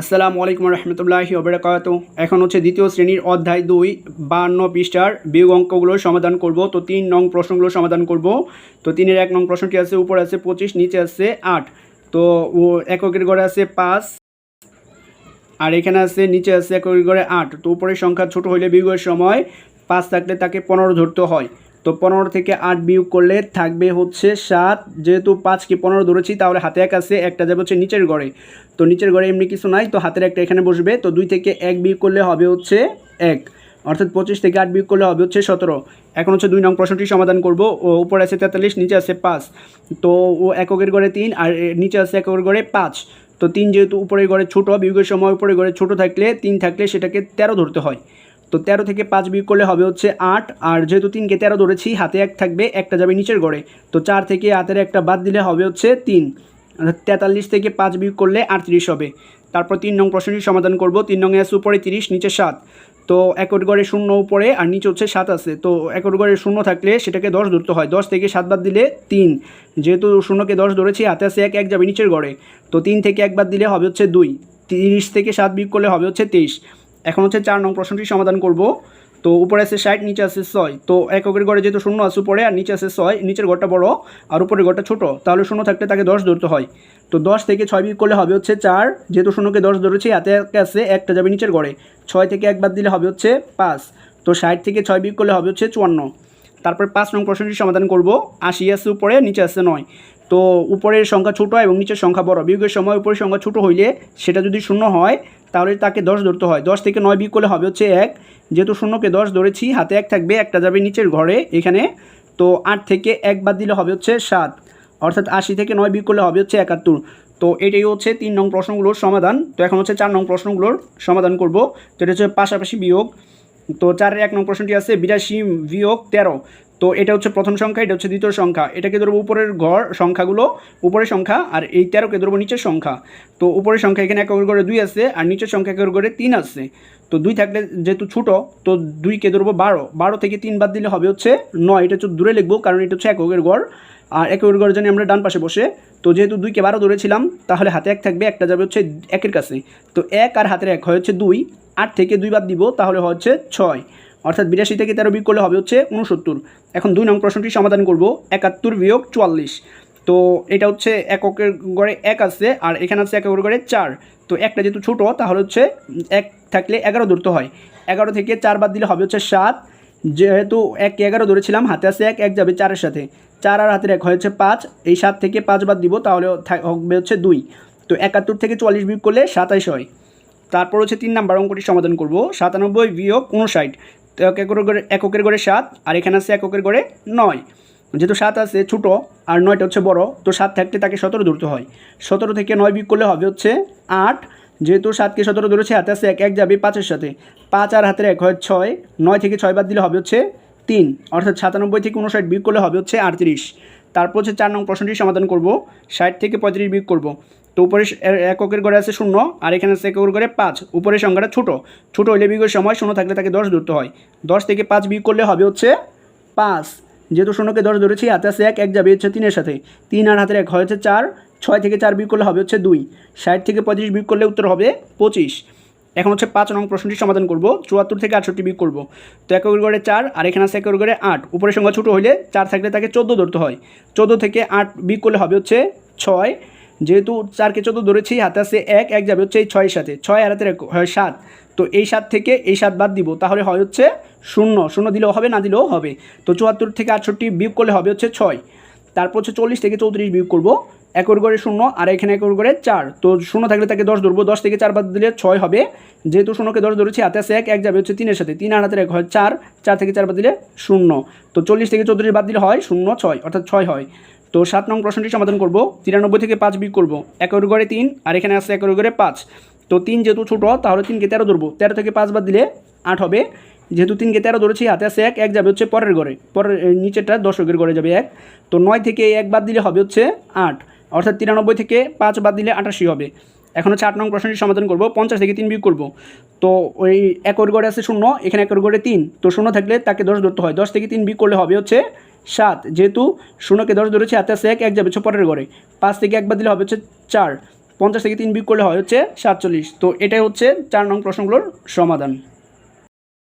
আসসালামু আলাইকুম রহমতুল্লাহি ওবরাকাত। এখন হচ্ছে দ্বিতীয় শ্রেণির অধ্যায় দুই, বান্ন পৃষ্ঠার বিয়োগ অঙ্কগুলোর সমাধান করব। তো তিন নং প্রশ্নগুলো সমাধান করব। তো তিনের এক নং প্রশ্নটি আছে? উপরে আছে পঁচিশ, নিচে আছে আট। তো এককের ঘরে আছে পাঁচ, আর এখানে আছে, নিচে আছে এককের ঘরে আট। তো উপরের সংখ্যা ছোট হইলে বিয়োগের সময় পাঁচ থাকলে তাকে পনেরো ধরতে হয়। তো পনেরো থেকে আট বিয়োগ করলে থাকবে হচ্ছে সাত। যেহেতু পাঁচকে পনেরো ধরেছি, তাহলে হাতে এক আছে, একটা যাবে হচ্ছে নিচের ঘরে তো নিচের ঘরে এমনি কিছু নাই, তো হাতের একটা এখানে বসবে। তো দুই থেকে এক বিয়োগ করলে হবে হচ্ছে এক। অর্থাৎ পঁচিশ থেকে আট বিয়োগ করলে হবে হচ্ছে সতেরো। এখন হচ্ছে দুই নং প্রশ্নটি সমাধান করব। ও, উপরে আছে তেতাল্লিশ, নিচে আছে পাঁচ। তো ও এককের ঘরে তিন, আর নিচে আছে এককের ঘরে পাঁচ। তো তিন যেহেতু উপরের ঘরে ছোটো, বিয়োগের সময় উপরের ঘরে ছোটো থাকলে তিন থাকলে সেটাকে তেরো ধরতে হয়। তো তেরো থেকে পাঁচ বিয়োগ করলে হবে হচ্ছে আট। আর যেহেতু তিনকে তেরো ধরেছি, হাতে এক থাকবে, একটা যাবে নিচের গড়ে। তো চার থেকে হাতের একটা বাদ দিলে হবে হচ্ছে তিন। তেতাল্লিশ থেকে পাঁচ বিয়োগ করলে আটত্রিশ হবে। তারপর তিন নং প্রশ্নটি সমাধান করব। তিন নং আছে উপরে তিরিশ, নিচে সাত। তো একর গড়ে শূন্য উপরে আর নিচে হচ্ছে সাত আছে। তো একর গড়ে শূন্য থাকলে সেটাকে দশ ধরতে হয়। দশ থেকে সাত বাদ দিলে তিন। যেহেতু শূন্যকে দশ ধরেছি, হাতে আছে এক এক যাবে নিচের গড়ে। তো তিন থেকে এক বাদ দিলে হবে হচ্ছে দুই। তিরিশ থেকে সাত বিয়োগ করলে হবে হচ্ছে তেইশ। এখন হচ্ছে চার নং প্রশ্নটি সমাধান করব। তো উপরে আছে ষাট, নিচে আছে ছয়। তো এককের ঘরে যেহেতু শূন্য আছে উপরে, আর নিচে আছে ছয়, নিচের ঘরটা বড়, আর উপরের ঘরটা ছোট, তাহলে শূন্য থাকলে তাকে দশ ধরতে হয়। তো দশ থেকে ছয় বিয়োগ করলে হবে হচ্ছে চার, যেহেতু শূন্যকে দশ ধরেছি হাতে আছে, একটা যাবে নিচের ঘরে ছয় থেকে এক বাদ দিলে হবে হচ্ছে পাঁচ। তো ষাট থেকে ছয় বিয়োগ করলে হবে হচ্ছে চুয়ান্ন। তারপর পাঁচ নং প্রশ্নটি সমাধান করব। আশি আছে উপরে, নিচে আছে নয়। তো উপরের সংখ্যা ছোট এবং নিচের সংখ্যা বড়। বিয়োগের সময় উপরের সংখ্যা ছোট হইলে সেটা যদি শূন্য হয় তাহলে তাকে দশ ধরতে হয়। দশ থেকে নয় বিয়োগ করলে হবে হচ্ছে এক। যেহেতু শূন্যকে দশ ধরেছি, হাতে এক থাকবে, একটা যাবে নিচের ঘরে এখানে। তো আট থেকে এক বাদ দিলে হবে হচ্ছে সাত। অর্থাৎ আশি থেকে নয় বিয়োগ করলে হবে হচ্ছে একাত্তর। তো এটাই হচ্ছে তিন নং প্রশ্নগুলোর সমাধান। তো এখন হচ্ছে চার নং প্রশ্নগুলোর সমাধান করব। তো এটা হচ্ছে পাশাপাশি বিয়োগ। তো চারের এক নং প্রশ্নটি আছে, বিরাশি বিয়োগ তেরো। তো এটা হচ্ছে প্রথম সংখ্যা, এটা হচ্ছে দ্বিতীয় সংখ্যা। এটাকে ধরবো উপরের ঘর সংখ্যাগুলো, উপরের সংখ্যা, আর এই তেরোকে ধরবো নিচের সংখ্যা। তো উপরের সংখ্যা এখানে একের ঘরে দুই আছে, আর নিচের সংখ্যা একের ঘরে তিন আছে। তো দুই থাকলে যেহেতু ছোটো, তো দুইকে ধরবো বারো। বারো থেকে তিন বাদ দিলে হবে হচ্ছে নয়। এটা হচ্ছে দূরে লিখব, কারণ এটা হচ্ছে এককের ঘর আর একের ঘর জানি আমরা ডান পাশে বসে। তো যেহেতু দুইকে বারো ধরেছিলাম, তাহলে হাতে এক থাকবে, একটা যাবে হচ্ছে একের কাছে। তো এক আর হাতের এক হয় হচ্ছে দুই। আট থেকে দুই বাদ দিব, তাহলে হচ্ছে ছয়। অর্থাৎ বিরাশি থেকে তেরো বিয়োগ করলে হবে হচ্ছে উনসত্তর এখন দুই নং প্রশ্নটি সমাধান করব, একাত্তর বিয়োগ চুয়াল্লিশ। তো এটা হচ্ছে এককের গড়ে এক আছে আর এখানে আছে এককের গড়ে চার। তো একটা যেহেতু ছোটো, তাহলে হচ্ছে এক থাকলে এগারো ধরতে হয়। এগারো থেকে চার বাদ দিলে হবে হচ্ছে সাত। যেহেতু এক এগারো ধরেছিলাম, হাতে আছে এক এক যাবে চারের সাথে। চার আর হাতের এক হয়েছে পাঁচ। এই সাত থেকে পাঁচ বাদ দিব, তাহলে হবে হচ্ছে দুই। তো একাত্তর থেকে চুয়াল্লিশ বিয়োগ করলে সাতাইশ হয়। তারপর হচ্ছে তিন নাম্বার অঙ্কটি সমাধান করব, সাতানব্বই বিয়োগ উনষাট তো এককের গড়ে এককের গড়ে সাত, আর এখানে আছে এককের গড়ে নয়। যেহেতু সাত আছে, ছোটো, আর নয়টা হচ্ছে বড়, তো সাত থাকতে তাকে সতেরো ধরতে হয়। সতেরো থেকে নয় বিয়োগ করলে হবে হচ্ছে আট। যেহেতু সাতকে সতেরো ধরেছে, হাতে আছে এক এক যাবে পাঁচের সাথে। পাঁচ আর হাতের এক হয় ছয়, নয় থেকে ছয় বাদ দিলে হবে হচ্ছে তিন। অর্থাৎ সাতানব্বই থেকে উনষাট বিয়োগ করলে হবে হচ্ছে আটত্রিশ। তারপর হচ্ছে চার নং প্রশ্নটি সমাধান করব, ষাট থেকে পঁয়ত্রিশ বিয়োগ করব। তো উপরে এককের ঘরে আছে শূন্য, আর এখানে আছে এককের ঘরে পাঁচ। উপরের সংখ্যাটা ছোটো। ছোটো হইলে বিয়োগের সময় শূন্য থাকলে তাকে দশ ধরতে হয়। দশ থেকে পাঁচ বিয়োগ করলে হবে হচ্ছে পাঁচ। যেহেতু শূন্যকে দশ ধরেছি, হাতে আছে এক এক যাবে হচ্ছে তিনের সাথে। তিন আর হাতের এক হয় হচ্ছে চার, ছয় থেকে চার বিয়োগ করলে হবে হচ্ছে দুই। ষাট থেকে পঁয়ত্রিশ বিয়োগ করলে উত্তর হবে পঁচিশ। এখন হচ্ছে পাঁচ নং প্রশ্নটি সমাধান করব। চুয়াত্তর থেকে আটষট্টি বিয়োগ করব। তো একর গড়ে চার, আর এখানে আছে একর গড়ে আট। উপরের সংখ্যা ছোটো হইলে চার থাকলে তাকে চোদ্দ ধরতে হয়। চোদ্দ থেকে আট বিয়োগ করলে হবে হচ্ছে ছয়। যেহেতু চারকে চোদ্দ ধরেছি, হাতে আছে এক এক যাবে হচ্ছে এই ছয়ের সাথে। ছয় আর এক হয় সাত। তো এই সাত থেকে এই সাত বাদ দিব, তাহলে হয় হচ্ছে শূন্য। শূন্য দিলেও হবে, না দিলেও হবে। তো চুয়াত্তর থেকে আটষট্টি বিয়োগ করলে হবে হচ্ছে ছয়। তারপর হচ্ছে চল্লিশ থেকে চৌত্রিশ বিয়োগ করব। একর করে শূন্য, আর এখানে একর করে চার। তো শূন্য থাকলে তাকে দশ ধরবো। দশ থেকে চার বাদ দিলে ছয় হবে। যেহেতু শূন্যকে দশ ধরেছি, হাতে আছে এক এক যাবে হচ্ছে তিনের সাথে। তিন আর হাতের এক হয় চার। চার থেকে চার বাদ দিলে শূন্য। তো চল্লিশ থেকে চৌত্রিশ বাদ দিলে হয় শূন্য, ছয়। অর্থাৎ ছয় হয়। তো সাত নং প্রশ্নটি সমাধান করব। তিরানব্বই থেকে পাঁচ বিয়োগ করব। একর গড়ে তিন, আর এখানে আছে একর গড়ে পাঁচ। তো তিন যেহেতু ছোটো, তাহলে তিনকে তেরো ধরবো। তেরো থেকে পাঁচ বাদ দিলে আট হবে। যেহেতু তিনকে তেরো ধরেছি, হাতে আছে এক এক যাবে হচ্ছে পরের ঘরে। পরের নিচেরটা দশকের ঘরে যাবে এক। তো নয় থেকে এক বাদ দিলে হবে হচ্ছে আট। অর্থাৎ তিরানব্বই থেকে পাঁচ বাদ দিলে আটাশি হবে। এখন হচ্ছে আট নং প্রশ্নটি সমাধান করব। পঞ্চাশ থেকে তিন বিয়োগ করব। তো ওই একর গড়ে আছে শূন্য, এখানে একর গড়ে তিন। তো শূন্য থাকলে তাকে দশ ধরতে হয়। দশ থেকে তিন বিয়োগ করলে হবে হচ্ছে সাত, যেহেতু শূন্যকে দশ ধরেছে হাতে আছে এক এক যাবে ছপরের পরের ঘরে। পাঁচ থেকে একবার দিলে হবে হচ্ছে চার, পঞ্চাশ থেকে তিন বিয়োগ করলে হয় হচ্ছে সাতচল্লিশ। তো এটাই হচ্ছে চার নং প্রশ্নগুলোর সমাধান।